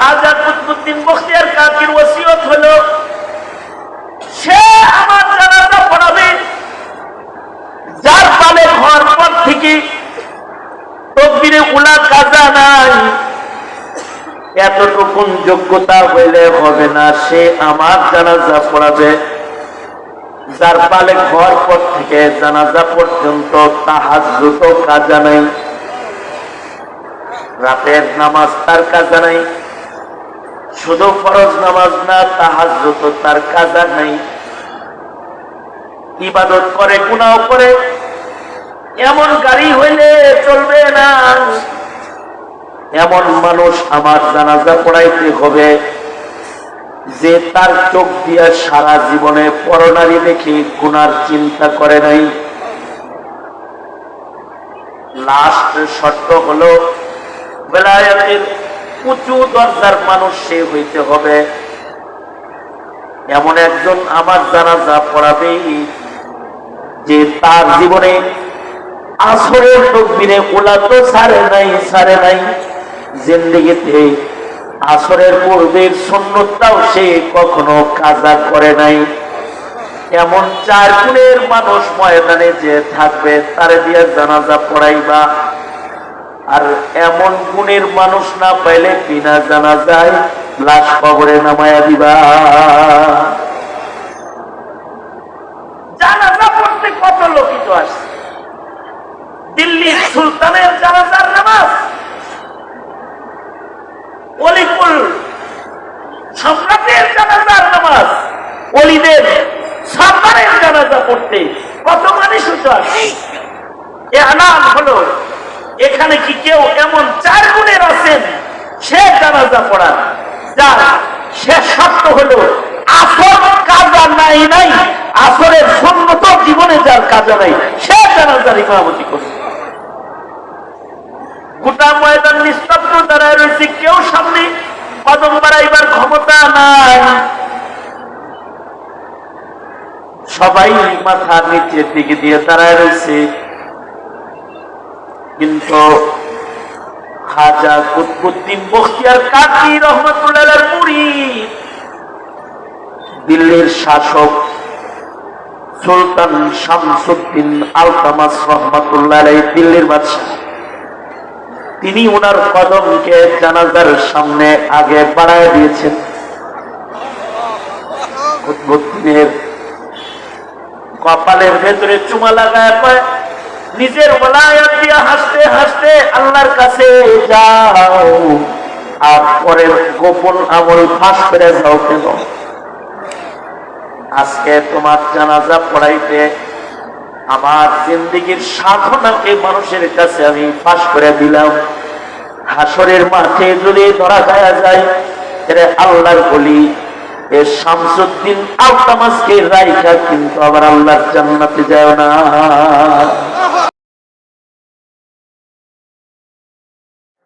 খাজা কুতুবুদ্দিন বখতিয়ার কাকির ওসিয়ত হলো, সে আমার জানাজা পড়াবে যার পালে ঘর পর থেকে তকবিরে উলা কাজা নাই যোগ্যতা হইলে হবে না, সে আমার জানাজা পড়াবে। যার পালে ঘর পর থেকে জানাজা পর্যন্ত তাহার দ্রুত কাজা নাই। রাতের নামাজ তার কাজা নাই। শুধু ফরজ নামাজ না দ্রুত তার কাজা নাই। ইবাদত করে গুনাও করে, এমন গাড়ি হইলে চলবে না। এমন মানুষ আমার জানাজা পড়াইতে হবে, যে তার চোখ দিয়ে সারা জীবনে পরনারী দেখে গুনার চিন্তা করে নাই। লাস্ট শর্ত হলো, বেলায়াতের উঁচু দরজার মানুষ সে হইতে হবে। এমন একজন আমার জানাজা পড়াবে, যে তার জীবনে আসরের তকবিরে ওলা তো সারে নাই সারে নাই। আসরের পূর্বের সে কখনো কাজা করে নাই। এমন চার মানুষ ময়দানে যে থাকবে, তারে দিয়ে জানাজা পড়াইবা। আর এমন গুণের মানুষ না পাইলে বিনা জানাজায় লাশ কবরে নামায়া দিবা। জানাজা পড়তে কত লোকিত আসছে। দিল্লির সুলতানের জানাজার নামাজ। সম্রাটের জানাজার নামাজ। অলিদের সরকারের জানাজা পড়তে কত মানুষ এ হলো এখানে কি কেউ এমন চার গুণের আছেন? সে জানাজা পড়ার। যার শেষ শর্ত হলো আসর কাজা নাই নাই, আসরের সন্ন্যত জীবনে যার কাজা নাই, সে জানাজার ইমামতি করছে। গোটা ময়দান নিস্তব্ধ দাঁড়ায় রয়েছে, কেউ সামনে কদম বাড়াইবার ক্ষমতা নাই। সবাই মাথা নিচের দিকে দিয়ে দাঁড়ায় রয়েছে। কিন্তু খাজা কুতবুদ্দিন বখতিয়ার কাকি রহমতুল্লাহ মুড়ি দিল্লির শাসক সুলতান শামসুদ্দিন আলতামাস রহমতুল্লাহ দিল্লির বাদশাহ। তিনি ওনার কদমকে জানাজার সামনে আগে বাড়ায় দিয়েছেন। কপালের ভেতরে চুমা লাগায় নিজের ওলায়াত দিয়া হাসতে হাসতে আল্লাহর কাছে যাও। আর পরের গোপন আমল ফাঁস করে যাও কেন? আজকে তোমার জানাজা পড়াইতে আমার জিন্দিগির সাধনাকে মানুষের কাছে আমি ফাঁস করে দিলাম। হাসরের মাঠে যদি ধরা খায়া যায় তাহলে আল্লাহর বলি, এ শামসুদ্দিন আলতামাসকে রাইখা কিন্তু আবার আল্লাহর জান্নাতে যায় না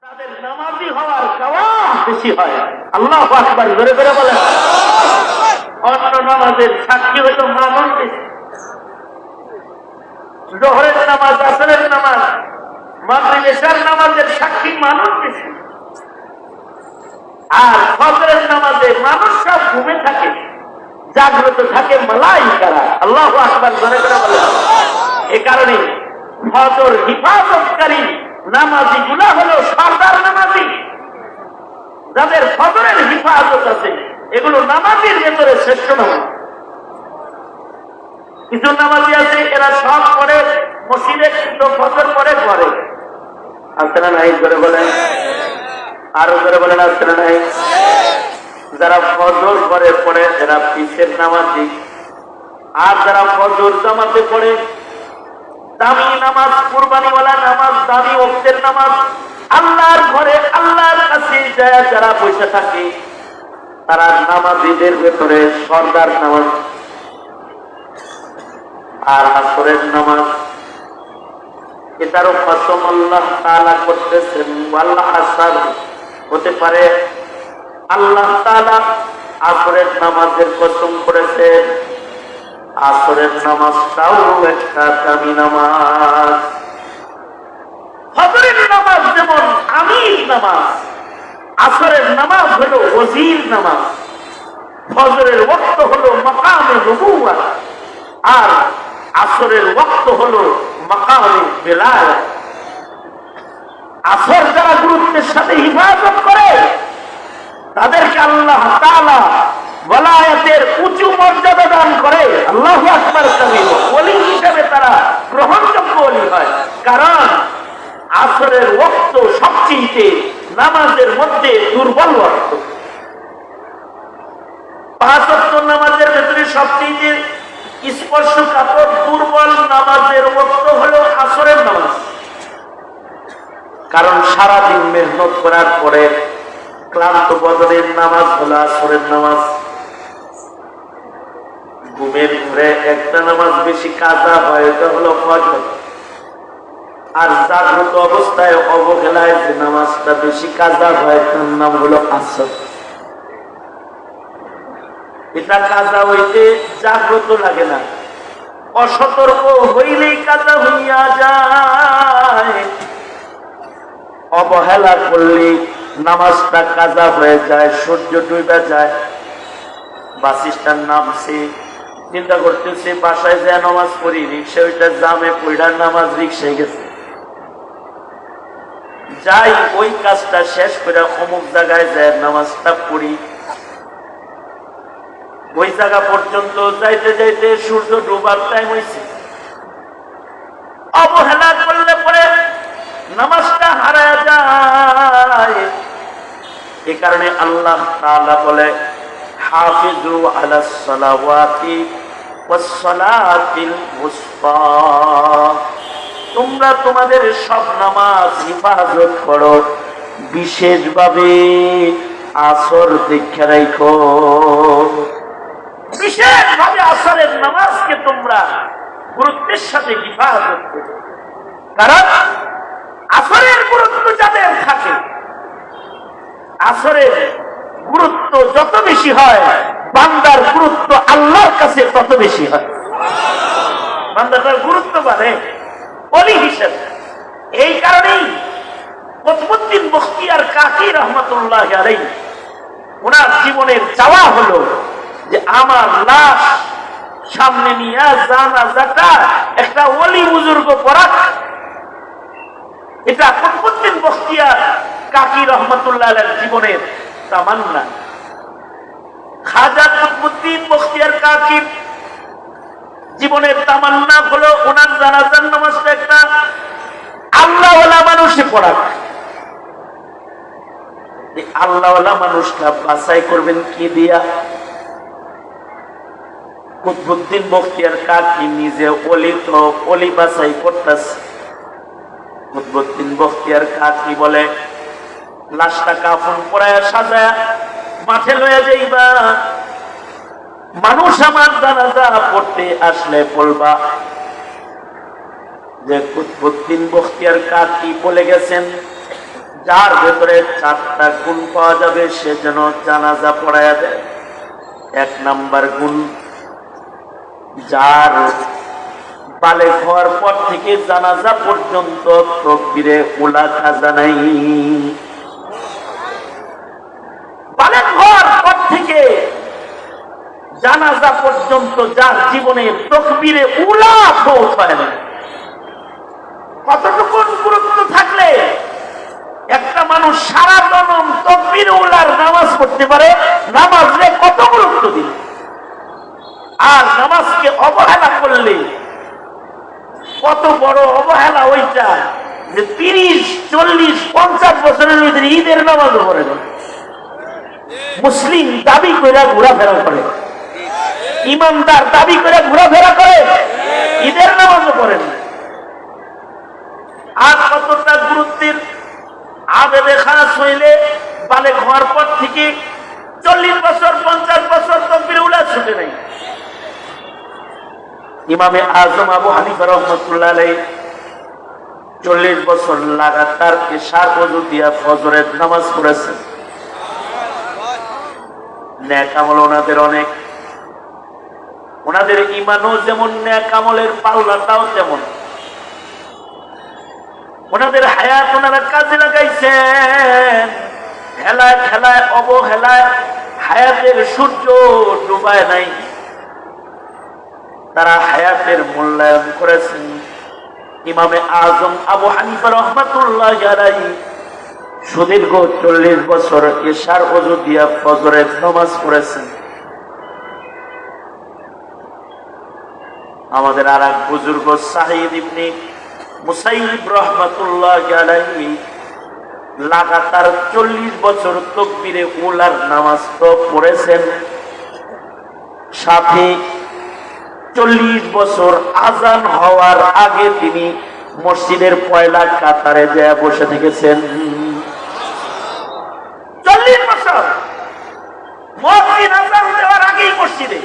তাদের নামাজি হওয়ার গাওয়া বেশি হয়। আল্লাহ আকবার ধরে ধরে বলেন। অন্য নামাজের সাক্ষী হইল মামন বেশি জোহরের নামাজ, আসরের নামাজ মাগরিব নামাজের সাক্ষী মানুষ বেশি আর ফজরের নামাজে মানুষ সব ঘুমে থাকে, জাগ্রত থাকে মালাইকারা। আল্লাহ আকবার ধরে করে বলে এ কারণে ফজর হিফাজতকারী নামাজি গুলা হলো সর্দার নামাজি। যাদের ফজরের হিফাজত আছে, এগুলো নামাজির ভেতরে শ্রেষ্ঠ নামাজ কিছু নামাজি আছে, এরা সব করে মসজিদে কিন্তু ফজর পরে করে আসতে না নাই? করে বলেন। আরও করে বলেন আসতে না নাই? যারা ফজর করে পড়ে, এরা পিসের নামাজি। আর যারা ফজর জামাতে পড়ে, দামি নামাজ, কুরবানিওয়ালা নামাজ, দামি ওক্তের নামাজ আল্লাহর ঘরে, আল্লাহর কাছে যারা বসে থাকে, তারা নামাজিদের ভেতরে সর্দার নামাজ, আর আসরের নামাজ। এটারও আল্লাহ তাআলা করতেছেন আল্লাহ আসার হতে পারে। আল্লাহ তাআলা আসরের নামাজের কসম করেছেন, আসরের নামাজটাও একটা দামি নামাজ। ফজরের নামাজ যেমন আমির নামাজ, আসরের নামাজ হলো ওজির নামাজ, ফজরের ওক্ত হলো মাকামে নবুয়া আর আসরের ওক্ত হলো মাকামে বেলায় আসর যারা গুরুত্বের সাথে হিফাজত করে, তাদেরকে আল্লাহ উঁচু মর্যাদা দান করে। আল্লাহ আকবার কাবির ওলি হিসেবে তারা গ্রহণযোগ্য হয়। কারণ আসরের ওক্ত সবচেয়ে নামাজের মধ্যে দুর্বল পাঁচ নামাজের ভেতরে সবচেয়ে স্পর্শকাতর দুর্বল নামাজের ওক্ত হলো আসরের নামাজ। কারণ সারাদিন মেহনত করার পরে ক্লান্ত বদলের নামাজ হলো আসরের নামাজ। ঘুমের ঘুরে একটা নামাজ বেশি কাজা হয়, এটা হলো ফজর। আর জাগ্রত অবস্থায় অবহেলায় যে নামাজটা বেশি কাজা হয়, তার নাম হলো আসর। এটা কাজা হইতে জাগ্রত লাগে না। অসতর্ক হইলেই কাজা হইয়া যায়। অবহেলা করলে নামাজটা কাজা হয়ে যায়, সূর্য ডুবে যায়। বাস স্ট্যান্ড নামছে, চিন্তা করতেছে, বাসায় যায় নামাজ পড়ি, রিক্সা ওইটা জামে পড়ার নামাজ রিক্সায় গেছে। যাই ওই কাজটা শেষ করে অমুক জায়গায় যায় নামাজটা পড়ি। ওই জায়গা পর্যন্ত যাইতে যাইতে সূর্য ডুবার টাইম হয়েছে অবহেলা করলে পরে নামাজটা হারা যায়। এ কারণে আল্লাহ তাআলা বলে, হাফিজু আলা সালাওয়াতি ওয়াস তোমরা তোমাদের সব নামাজ হিফাজত করো। বিশেষভাবে আসর দীক্ষা রাখো। বিশেষভাবে আসরের নামাজকে তোমরা গুরুত্বের সাথে হিফাজত করো। কারণ আসরের গুরুত্ব যাদের থাকে, আসরের গুরুত্ব যত বেশি হয়, বান্দার গুরুত্ব আল্লাহর কাছে তত বেশি হয়। বান্দাটার গুরুত্ব বাড়ে। অলি হিসেবে। এই কারণেই কতবুদ্দিন বখতিয়ার কাকি রহমতুল্লাহ ওনার জীবনের চাওয়া হলো যে আমার লাশ সামনে নিয়ে একটা অলি বুজুর্গ পড়াক এটা কতবুদ্দিন বখতিয়ার কাকি রহমতুল্লাহ জীবনের খাজা কুতবুদ্দিন বখতিয়ার কাকির জীবনের তামান্না হলো ওনার জানাজার নামাজটা একটা আল্লাহওয়ালা মানুষে পড়াক। আল্লাহওয়ালা মানুষটা বাছাই করবেন কি দিয়া? কুতবুদ্দিন বখতিয়ার কাকি নিজে অলি তো অলি বাছাই করতেছে। কুতবুদ্দিন বখতিয়ার কাকি বলে, লাশটা কাফন পরায় সাজায় মাঠে লয়ে যাইবা। মানুষ আমার জানাজা পড়তে আসলে বলবা যে কুতবুদ্দিন বখতিয়ার কাকি বলে গেছেন? যার ভেতরে চারটা গুণ পাওয়া যাবে, সে যেন জানাজা পড়ায় দেয়। এক নাম্বার গুণ, যার বালে হওয়ার পর থেকে জানাজা পর্যন্ত তকবিরে ওলা খাজা নাই। বালে হওয়ার পর থেকে জানাজা পর্যন্ত যার জীবনে তকবিরে উলা পৌঁছায় না। কতটুকু গুরুত্ব থাকলে একটা মানুষ সারা জনম তকবির উলার নামাজ পড়তে পারে, নামাজে কত গুরুত্ব দিল আর নামাজকে অবহেলা করলে কত বড় অবহেলা ওইটা যে তিরিশ, চল্লিশ, পঞ্চাশ বছরের ভিতরে ঈদের নামাজও পড়ে না। মুসলিম দাবি করে ঘোরাফেরা করে। ইমানদার দাবি করে ঘোরাফেরা করে, ঈদের নামাজও পড়ে না। আর কতটা গুরুত্বের আবেদে খাস হইলে বালে হওয়ার পর থেকে চল্লিশ বছর, পঞ্চাশ বছর তকবির উলা ছুটে নেই। ইমামে আজম আবু হানিফা রহমতুল্লাহ চল্লিশ বছর লাগাতার এশার বজু দিয়া ফজরের নামাজ পড়েছেন। ন্যাক আমল ওনাদের অনেক। ওনাদের ইমানও যেমন ন্যাক আমলের পাল্লাটাও তেমন ওনাদের হায়াত ওনারা কাজে লাগাইছেন। হেলায় খেলায়, অবহেলায় হায়াতের সূর্য ডুবায় নাই। তারা হায়াতের মূল্যায়ন করেছেন। ইমামে আজম আবু হানিফা রহমাতুল্লাহ আলাই সুদীর্ঘ চল্লিশ বছর এশার অজু দিয়া ফজরের নমাজ পড়েছেন। আমাদের আর এক বুজুর্গ সাহিদ মুসাইব রহমাতুল্লাহ লাগাতার চল্লিশ বছর তকবিরে উলার নামাজ তো পড়েছেন। সাথে চল্লিশ বছর আজান হওয়ার আগে তিনি মসজিদের পয়লা কাতারে যায় বসে থেকেছেন। চল্লিশ বছর মসজিদ আজান দেওয়ার আগেই মসজিদে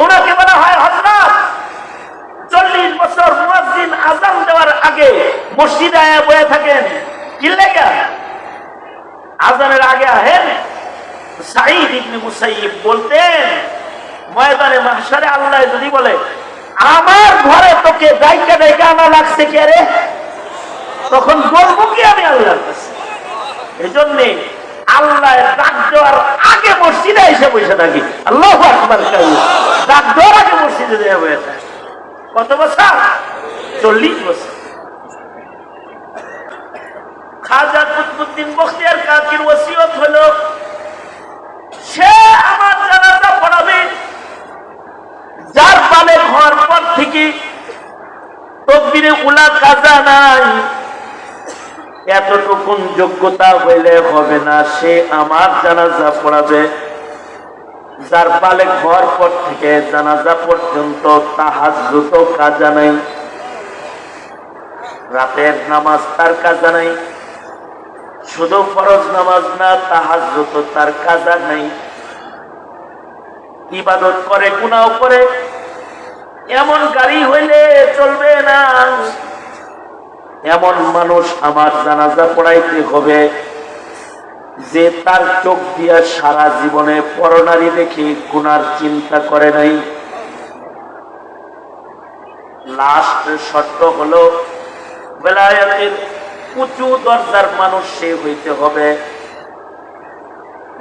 ওনাকে বলা হয় হজরত। চল্লিশ বছর মুয়াজ্জিন আজান দেওয়ার আগে মসজিদে আয়া বয়ে থাকেন। কি লেগা আজানের আগে আহেন। সাইদ বলতেন যদি বলে ঘরে লাগছে তখন কি আমি আল্লাহ ডাক দেওয়ার আগে মসজিদে এসে বসে থাকি। আল্লাহ আকবার। ডাক দেওয়ার আগে মসজিদে দেওয়া হয়ে থাকে। কত বছর? চল্লিশ বছর। খাজা বখতিয়ার কাকির ওসিয়ত হলো, সে আমার জানাজা পড়াবে। যার পালে ঘর পর থেকে তকবিরে উলা কাজা নাই। এতটুকুন যোগ্যতা হইলে হবে না, সে আমার জানাজা পড়াবে। যার পালে ঘর পর থেকে জানাজা পর্যন্ত তাহার দ্রুত কাজা নাই। রাতের নামাজ তার কাজা নাই। শুধু ফরজ নামাজ না তাহার দ্রুত তার কাজা নাই। ইবাদত করে গুনাও করে, এমন গাড়ি হইলে চলবে না। এমন মানুষ আমার জানাজা পড়াইতে হবে যে তার চোখ দিয়া সারা জীবনে পরনারী দেখে গুনার চিন্তা করে নাই। শর্ত হলো, বেলায়াতের উঁচু দরজার মানুষ সে হইতে হবে।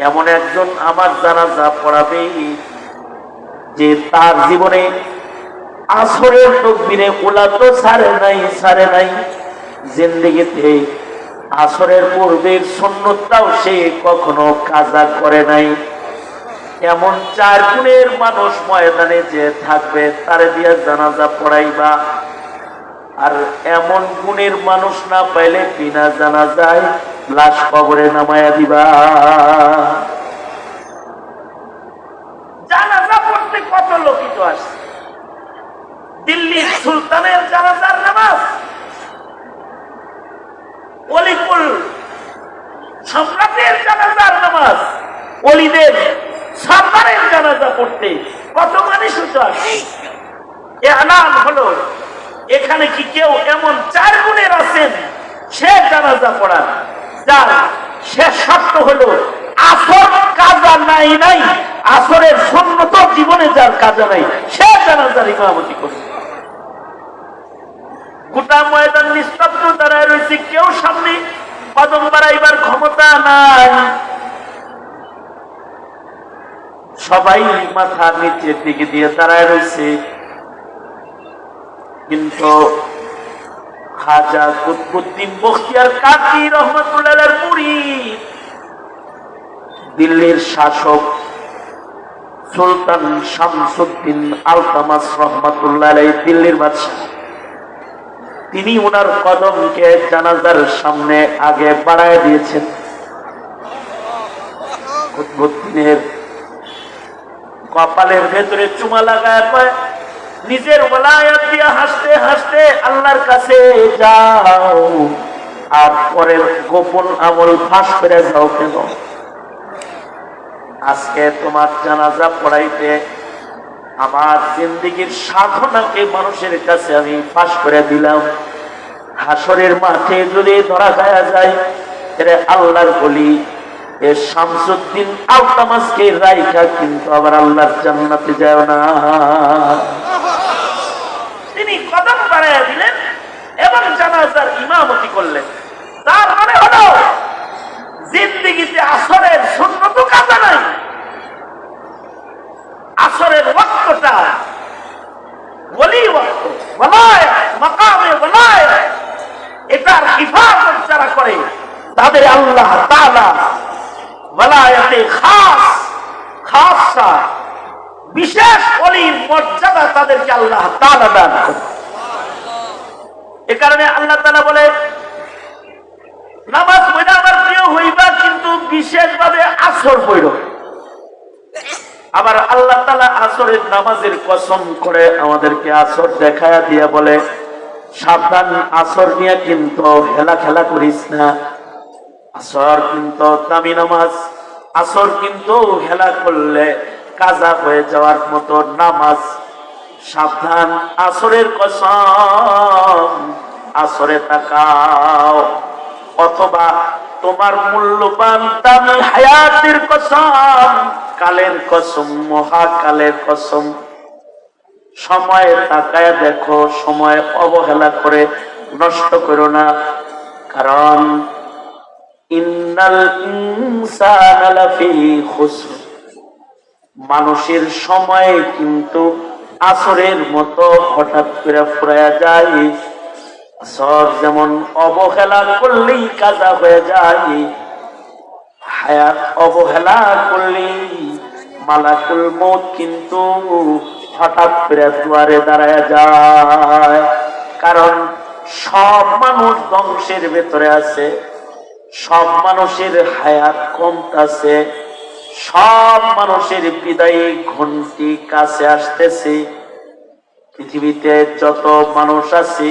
এমন একজন আমার জানাজা পড়াবে যে তার জীবনে আসরের তকবিরে ওলা তো সারে নাই সারে নাই। জিন্দিগিতে আসরের পূর্বের সন্ন্যতাও সে কখনো কাজা করে নাই। এমন চার গুণের মানুষ ময়দানে যে থাকবে, তারে দিয়া জানাজা পড়াইবা। আর এমন গুণের মানুষ না পাইলে বিনা জানাজায় লাশ কবরে নামায়া দিবা। জানাজা পড়তে কত লোকিত আসছে? দিল্লির সুলতানের জানাজার নামাজ? আনাম হলো, এখানে কি কেউ এমন চার গুণের আছেন, সে জানাজা পড়ার। যার শেষ শর্ত হলো, আসর কাজা নাই নাই, আসরের সন্ন্যত জীবনে যার কাজা নাই, সে জানাজার ইমামতি করবে গোটা ময়দান নিস্তব্ধ দাঁড়ায় রয়েছে, কেউ সামনে কদম বাড়াইবার ক্ষমতা নাই। সবাই মাথা নিচের দিকে দিয়ে দাঁড়ায় রয়েছে। কিন্তু খাজা কুতবুদ্দিন বখতিয়ার কাকি রহমতুল্লাহ মুড়ি, দিল্লির শাসক সুলতান শামসুদ্দিন আলতামাস রহমতুল্লাহ দিল্লির বাদশাহ। তিনি ওনার কদমকে জানাজার সামনে আগে বাড়ায় দিয়েছেন। কুতবুদ্দিনের কপালের ভেতরে চুমা লাগায় কয়, নিজের বলায়াত দিয়ে হাসতে হাসতে আল্লাহর কাছে যাও, আর পরের গোপন আমল ফাঁস করে যাও কেন? আজকে তোমার জানাজা পড়াইতে আমার জিন্দিগির সাধনাকে মানুষের কাছে আমি ফাঁস করে দিলাম। হাসরের মাঠে যদি ধরা খায়া যায়, এরে আল্লাহর বলি তিনি দিলেন ইমামতি করলেন। তার মানে হলো, জিন্দিগিতে আসরের শূন্যত কাজা নাই। আসরের ওয়াক্তটা। এটার হিফাজত যারা করে, তাদের আল্লাহ বিশেষ অলির তাদেরকে আল্লাহ আল্লাহ বলে, নামাজ পড়ে আমার প্রিয় হইবা, কিন্তু বিশেষভাবে আসর পড়ো। আবার আল্লাহ তালা আসরের নামাজের কসম করে আমাদেরকে আসর দেখায়া দিয়া বলে, সাবধান, আসর নিয়ে কিন্তু হেলা খেলা করিস না। আসর কিন্তু দামি নামাজ। আসর কিন্তু হেলা করলে কাজা হয়ে যাওয়ার মতো নামাজ। সাবধান, আসরের কসম। আসরে তাকাও। অথবা তোমার মূল্যবান দামি হায়াতের কসম, কালের কসম, মহাকালের কসম। সময় তাকায় দেখো, সময় অবহেলা করে নষ্ট করো না। কারণ মানুষের সময় কিন্তু আসরের মতো হঠাৎ করে ফুরায়া যায়। আসর যেমন অবহেলা করলেই কাজা হয়ে যায়, হায়াত অবহেলা করলেই মালাকুল মত কিন্তু হঠাৎ করে দুয়ারে দাঁড়ায় যায়। কারণ সব মানুষ ধ্বংসের ভেতরে আছে, সব মানুষের হায়াত কমতাছে সব মানুষের বিদায়ী ঘন্টি কাছে আসতেছে। পৃথিবীতে যত মানুষ আছে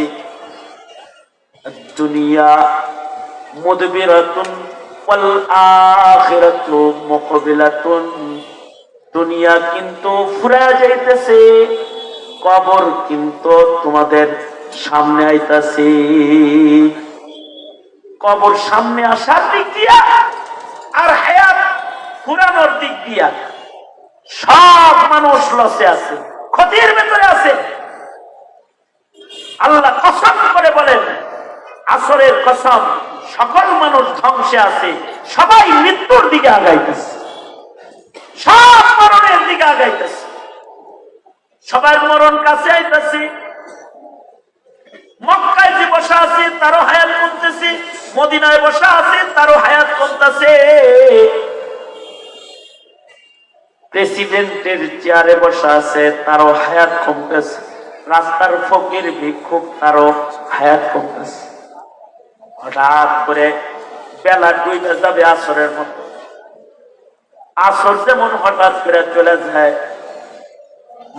দুনিয়া কিন্তু ফুরা যাইতেছে, কবর কিন্তু তোমাদের সামনে আইতাছে। কবর সামনে আসার দিক দিয়া আর হায়াত ফুরানোর দিক দিয়া সব মানুষ লসে আছে, ক্ষতির ভেতরে আছে। আল্লাহ কসম করে বলেন আসরের কসম, সকল মানুষ ধ্বংসে আছে, সবাই মৃত্যুর দিকে আগাইতেছে। সব মরণের দিকে আগাইতেছে। সবার মরণ কাছে আইতেছে। মক্কায় যে বসা আছে, তারও হায়াত কমতেছে মদিনায় বসা আছে, তারও হায়াত প্রেসিডেন্টের চেয়ারে বসা আছে, তারও হায়াত কমতেছে। রাস্তার ফকির ভিক্ষুক, তারও হায়াত কমতেছে। হঠাৎ করে বেলা ডুবে যাবে আসরের মতো আসর যেমন হঠাৎ করে চলে যায়,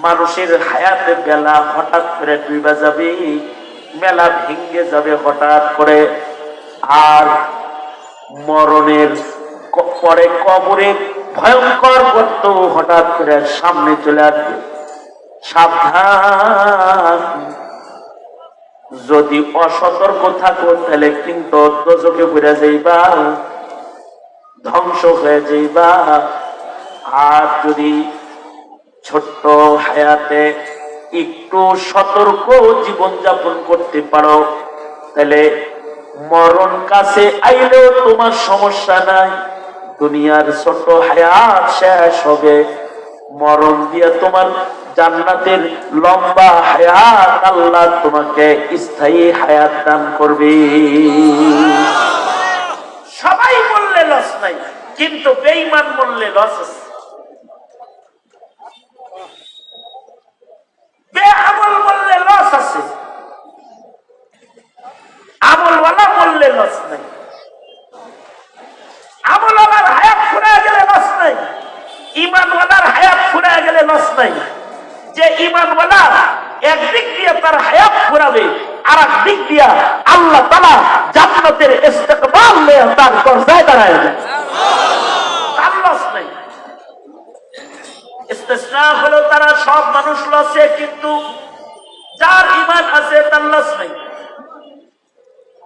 মানুষের হায়াতে বেলা হঠাৎ করে ডুবে যাবে, মেলা ভেঙ্গে যাবে হঠাৎ করে। আর মরণের পরে কবরে ভয়ঙ্কর গর্ত হঠাৎ করে সামনে চলে আসবে। সাবধান যদি অসতর্ক থাকো, তাহলে কিন্তু দোজকে ঘুরে যাইবা, ধ্বংস হয়ে যাইবা। আর যদি ছোট্ট হায়াতে একটু সতর্ক জীবন যাপন করতে পারো, তাহলে মরণ কাছে আইলেও তোমার সমস্যা নাই। দুনিয়ার ছোট হায়াত শেষ হবে। মরণ দিয়ে তোমার জান্নাতের লম্বা হায়াত আল্লাহ তোমাকে স্থায়ী হায়াত দান করবে। সবাই বললে লস নাই, কিন্তু বেঈমান বললে লস আছে বেআমল বললে লস আছে আমলওয়ালা বললে লস নাই আমলওয়ালার হায়াত ফুরায় গেলে লস নাই ইমানওয়ালার হায়াত ফুরায় গেলে লস নাই যে ইমানওয়ালা একদিক দিয়ে তার হায়াত ফুরাবে আর দিক দিয়া আল্লাহ তালা জান্নাতের ইস্তেকবাল তার দাঁড়ায় যায় হলো তারা সব মানুষ লসে, কিন্তু যার ইমান আছে তার লস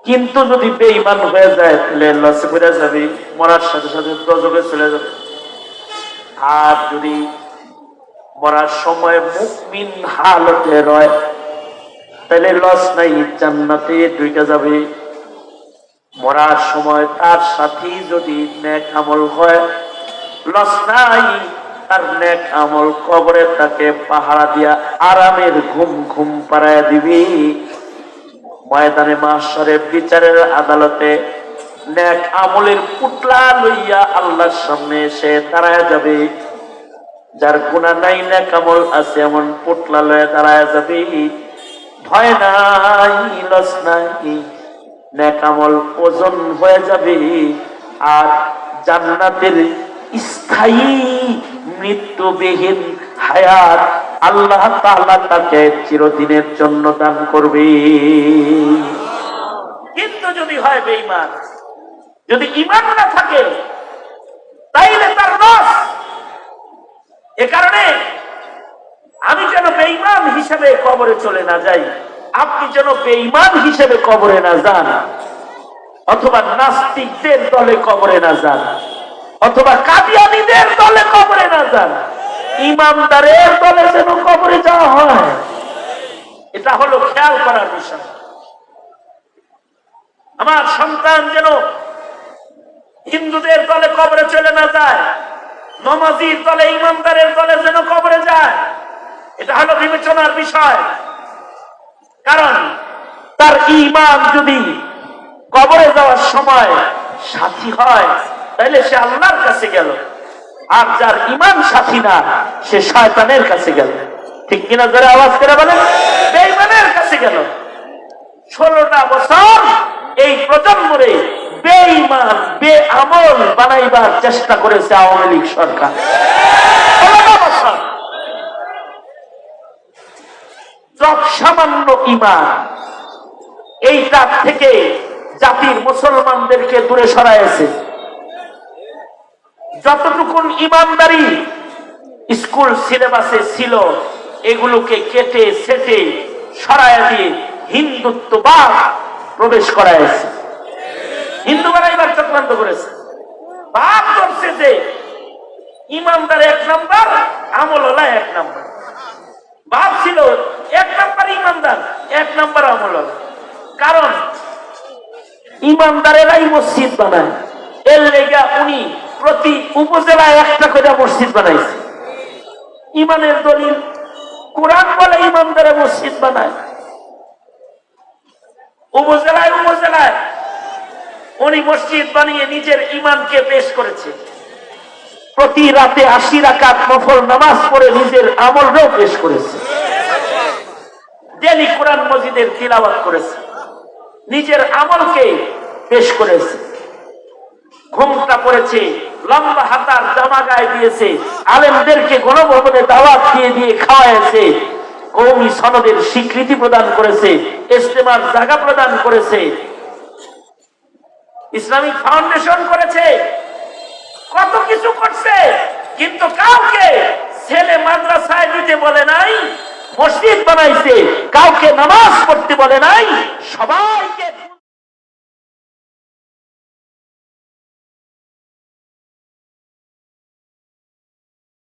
কিন্তু যদি বেঈমান হয়ে যায়, তাহলে লসে যাবে, মরার সাথে সাথে দজবে চলে যাবে। আর যদি মরার সময় মুকমিন হালতে রয় তাহলে লস নাই, জান্নাতে ঢুকে যাবে। মরার সময় তার সাথী যদি নেক আমল হয়, লস নাই, তার নেক আমল কবরে তাকে পাহারা দিয়া আরামের ঘুম ঘুম পাড়ায় দিবি। ময়দানে মাসরে বিচারের আদালতে নেক আমলের পুটলা লইয়া আল্লাহর সামনে এসে দাঁড়ায় যাবে। যার গুণা নাই, নেক আমল আছে, এমন পুটলা লয়ে দাঁড়ায় যাবে। ভয় নাই, লস নাই। নেকামল ওজন হয়ে যাবে। আর জান্নাতের স্থায়ী মৃত্যুবিহীন হায়াত আল্লাহ তাকে চিরদিনের জন্য দান করবে। কিন্তু যদি হয় বেঈমান, যদি ইমান না থাকে, তাইলে তার লস। এ কারণে আমি যেন বেঈমান হিসেবে কবরে চলে না যাই, আপনি যেন বেঈমান হিসেবে কবরে না যান, অথবা নাস্তিকদের দলে কবরে না যান, অথবা কাদিয়ানিদের দলে কবরে না যান ইমানদারের দলে যেন কবরে যাওয়া হয়। এটা হলো খেয়াল করার বিষয়। আমার সন্তান যেন হিন্দুদের দলে কবরে চলে না যায়, নমাজির দলে ইমানদারের দলে যেন কবরে যায় এটা হলো বিবেচনার বিষয়। কারণ তার ইমান যদি কবরে যাওয়ার সময় সাথী হয়, তাহলে সে আল্লাহর কাছে গেল। আর যার ইমান সাথী না, সে শয়তানের কাছে গেল। ঠিক কিনা যারা আওয়াজ করে বলেন? বেঈমানের কাছে গেল। ষোলোটা বছর এই প্রজন্মরে বেঈমান বে আমল বানাইবার চেষ্টা করেছে আওয়ামী লীগ সরকার। ষোলোটা বছর যত সামান্য ইমান এইটা থেকে জাতির মুসলমানদেরকে দূরে সরাইছে। যতটুকুন ইমানদারি স্কুল, সিলেবাসে ছিল, এগুলোকে কেটে সেটে সরায় দিয়ে হিন্দুত্ববাদ প্রবেশ করাইছে। হিন্দু বানাইবার চক্রান্ত করেছে। ভাব করছে যে ইমানদার এক নাম্বার, আমল এক নাম্বার। বাপ ছিল এক ইমানদার, এক নাম্বার আমল কারণ ইমানদারেরাই মসজিদ বানায়। এর উনি প্রতি উপজেলায় একটা করে মসজিদ বানাইছে। ইমানের দলিল কোরআন বলে ইমানদারে মসজিদ বানায়। উপজেলায় উপজেলায় উনি মসজিদ বানিয়ে নিজের ইমানকে পেশ করেছে। প্রতি রাতে আশি রাকাত নফল নামাজ পড়ে নিজের আমলটাও পেশ করেছে। ডেলি কোরআন মসজিদের তিলাবাত করেছে। নিজের আমলকে পেশ করেছে। ঘুমটা পড়েছে, লম্বা হাতার জামা গায়ে দিয়েছে, আলেমদেরকে গণভবনে দাওয়াত দিয়ে দিয়ে খাওয়াইছে কৌমি সনদের স্বীকৃতি প্রদান করেছে ইস্তেমার জায়গা প্রদান করেছে। ইসলামিক ফাউন্ডেশন করেছে। কত কিছু করছে, কিন্তু কাউকে ছেলে মাদ্রাসায় দিতে বলে নাই। মসজিদ বানাইছে কাউকে নামাজ পড়তে বলে নাই সবাইকে